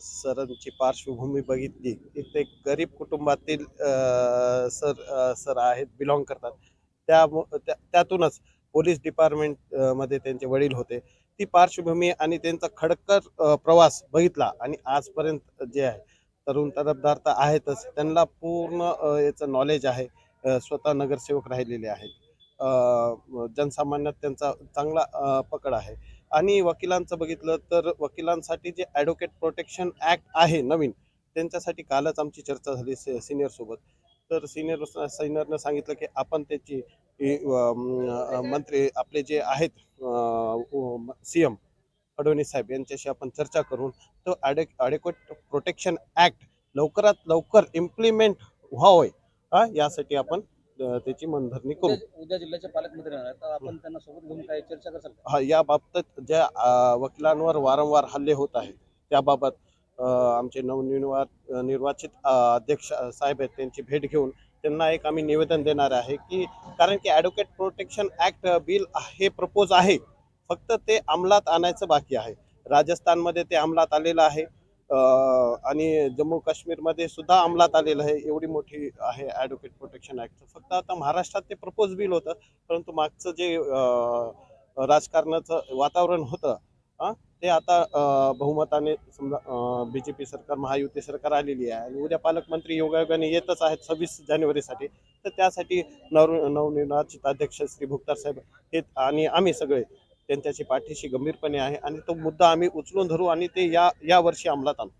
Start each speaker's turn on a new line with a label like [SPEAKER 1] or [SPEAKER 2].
[SPEAKER 1] सरांची पार्श्वभूमी बघितली की ते गरीब कुटुंबातील सर सर आहेत बिलॉंग करतात. त्या त्या- त्यातूनच पोलीस डिपार्टमेंटमध्ये त्यांचे वडील होते. ती पार्श्वभूमी आणि त्यांचा खडकर प्रवास बघितला आणि आजपर्यंत जे आहे तरुण तरफदार तर आहेतच. त्यांना पूर्ण याचं नॉलेज आहे. स्वतः नगरसेवक राहिलेले आहेत. जनसामान्यात त्यांचा चांगला पकड आहे. आणि वकिलांचं बघितलं तर वकिलांसाठी जे ॲडव्होकेट प्रोटेक्शन ॲक्ट आहे नवीन त्यांच्यासाठी कालच आमची चर्चा झाली से सिनियरसोबत तर सिनियर सिनियरनं सांगितलं की आपण त्याची मंत्री आपले जे आहेत सी एम फडणवीस साहेब यांच्याशी आपण चर्चा करून तो ॲडे ॲडेक्वेट प्रोटेक्शन ॲक्ट लवकरात लवकर इम्प्लिमेंट व्हावं यासाठी आपण त्याची मनधरणी करू.
[SPEAKER 2] उद्या जिल्ह्याचे पालकमंत्री तर आपण त्यांना सोबत घेऊन काही चर्चा कराल?
[SPEAKER 1] हा या बाबतीत ज्या वकिलांवर वारंवार हल्ले होत आहेत त्याबाबत आमचे नवनिर्वात निर्वाचित अध्यक्ष साहेब आहेत त्यांची भेट घेऊन त्यांना एक आम्ही निवेदन देणार आहे की कारण की ॲडव्होकेट प्रोटेक्शन ॲक्ट बिल हे प्रपोज आहे. फक्त ते अंमलात आणायचं बाकी आहे. राजस्थानमध्ये ते अंमलात आलेलं आहे. आणि जम्मू काश्मीरमध्ये सुद्धा अंमलात आलेलं आहे. एवढी मोठी आहे ॲडव्होकेट प्रोटेक्शन ॲक्ट फक्त आता महाराष्ट्रात ते प्रपोज बिल होतं परंतु मागचं जे राजकारणाचं वातावरण होतं ते आता बहुमताने समजा बी जे पी सरकार महायुती सरकार आलेली आहे आणि उद्या पालकमंत्री योगायोगाने येतच आहेत सव्वीस जानेवारीसाठी. तर त्यासाठी नव नवनिर्वाचित अध्यक्ष श्री भुक्तार साहेब हे आणि आम्ही सगळे. त्यांच्याशी पाठीशी गंभीरपणे आहे आणि तो मुद्दा आम्ही उचलून धरू आणि ते या या वर्षी अंमलात आणू.